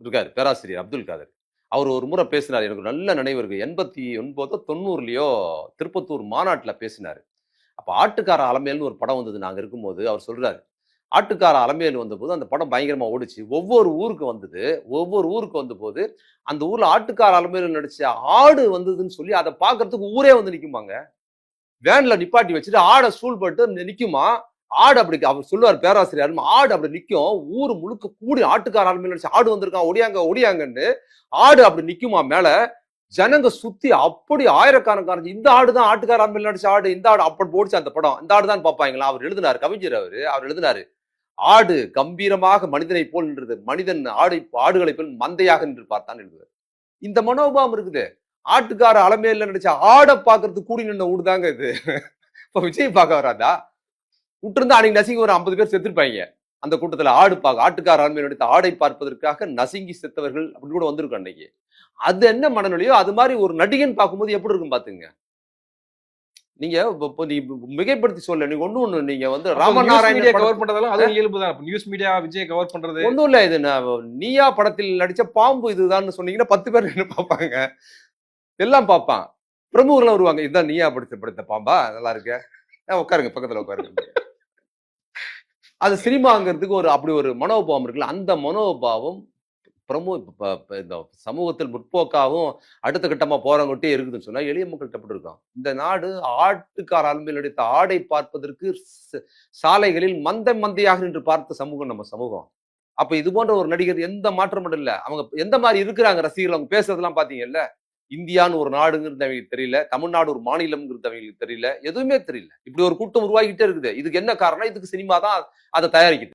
இருக்கார் பேராசிரியர் அப்துல் காதர். அவர் ஒரு முறை பேசினார். எனக்கு நல்ல நினைவு இருக்கு. எண்பத்தி ஒன்பதோ தொண்ணூறுலையோ திருப்பத்தூர் மாநாட்டில் பேசினார். அப்போ ஆட்டுக்கார அலமேல்னு ஒரு படம் வந்தது. நாங்கள் இருக்கும்போது அவர் சொல்கிறாரு ஆட்டுக்கார அலமேல் வந்தபோது அந்த படம் பயங்கரமாக ஓடிச்சு. ஒவ்வொரு ஊருக்கு வந்தது. ஒவ்வொரு ஊருக்கு வந்த போது அந்த ஊரில் ஆட்டுக்கார அலமேல் நடித்த ஆடு வந்ததுன்னு சொல்லி அதை பார்க்கறதுக்கு ஊரே வந்து நிற்குமாங்க வேனில் நிப்பாட்டி வச்சுட்டு ஆடை சூழ் போட்டு நிற்குமா ஆடு அப்படி அவர் சொல்லுவார் பேராசிரியர் ஆடு அப்படி நிற்கும் ஊர் முழுக்க கூடி ஆட்டுக்கார ஆளுமே நினைச்சு ஆடு வந்திருக்கான். ஒடியாங்க ஒடியாங்கன்னு ஆடு அப்படி நிற்குமா மேல? ஜனங்க சுத்தி அப்படி ஆயிரக்கணக்கான இந்த ஆடு தான் ஆட்டுக்கார ஆளுமே நடிச்ச ஆடு இந்த ஆடு அப்படி போடுச்சு அந்த படம். இந்த ஆடு தான் பார்ப்பாங்களா? அவர் எழுதினார் கவிஞர் அவரு. அவர் எழுதினாரு ஆடு கம்பீரமாக மனிதனை போல் நின்றது. மனிதன் ஆடை ஆடுகளை போல் மந்தையாக நின்று பார்த்தான் எழுதுவார் இந்த மனோபாவம் இருக்குது. ஆட்டுக்கார அலமேல நடிச்ச ஆடை பார்க்கறதுக்கு கூடி நின்ன ஊடுதாங்க இது. இப்ப விஜய் பார்க்க வராதா? விட்டுருந்தா அன்னைக்கு நசுங்கி ஒரு ஐம்பது பேர் செத்துருப்பாங்க. அந்த கூட்டத்துல ஆடு பார்க்க ஆட்டுக்கார ஆண்மை நடித்த ஆடை பார்ப்பதற்காக நசுங்கி செத்தவர்கள் அப்படி கூட வந்திருக்கும் அன்னைக்கு. அது என்ன மனநிலையோ அது மாதிரி ஒரு நடிகன் பார்க்கும்போது எப்படி இருக்கும் பாத்துங்க? நீங்க இப்ப- நீ மிகைப்படுத்தி சொல்ல நீங்க ஒண்ணு ஒண்ணு நீங்க வந்து மீடியா ராமநாராயணன் கவர் பண்றதெல்லாம் அதுவும் இயல்பு தான். நியூஸ் மீடியா விஜய் கவர் பண்றது. ஒண்ணும் இல்ல. இது நீயா படத்தில் நடிச்ச பாம்பு இதுதான் சொன்னீங்கன்னா பத்து பேர் என்ன பார்ப்பாங்க? எல்லாம் பார்ப்பான். பிரமுகர்லாம் வருவாங்க. இதுதான் நீயா படுத்த படுத்த பாம்பா? நல்லா இருக்கு. உட்காருங்க பக்கத்துல உட்காருங்க. அது சினிமாங்கிறதுக்கு ஒரு அப்படி ஒரு மனோபாவம் இருக்குல்ல. அந்த மனோபாவம் பிரமோ இந்த சமூகத்தில் முற்போக்காகவும் அடுத்த கட்டமாக போறவங்ககிட்டே இருக்குதுன்னு சொன்னால் எளிய மக்கள்கிட்ட எப்படி இருக்கும்? இந்த நாடு ஆட்டுக்கார அலுமையில் நடித்த ஆடை பார்ப்பதற்கு ச- சாலைகளில் மந்தை மந்தையாக நின்று பார்த்த சமூகம் நம்ம சமூகம். அப்போ இது போன்ற ஒரு நடிகர் எந்த மாற்றமும் இல்லை. அவங்க எந்த மாதிரி இருக்கிறாங்க ரசிகர்கள் அவங்க பேசுறதெல்லாம் பார்த்தீங்கல்ல? இந்தியான்னு ஒரு நாடுங்கிறது அவங்களுக்கு தெரியல தமிழ்நாடு ஒரு மாநிலம்ங்கிறது அவங்களுக்கு தெரியல எதுவுமே தெரியல. இப்படி ஒரு கூட்டம் உருவாகிட்டே இருக்குது. இதுக்கு என்ன காரணம்? இதுக்கு சினிமா தான் அதை தயாரிக்குது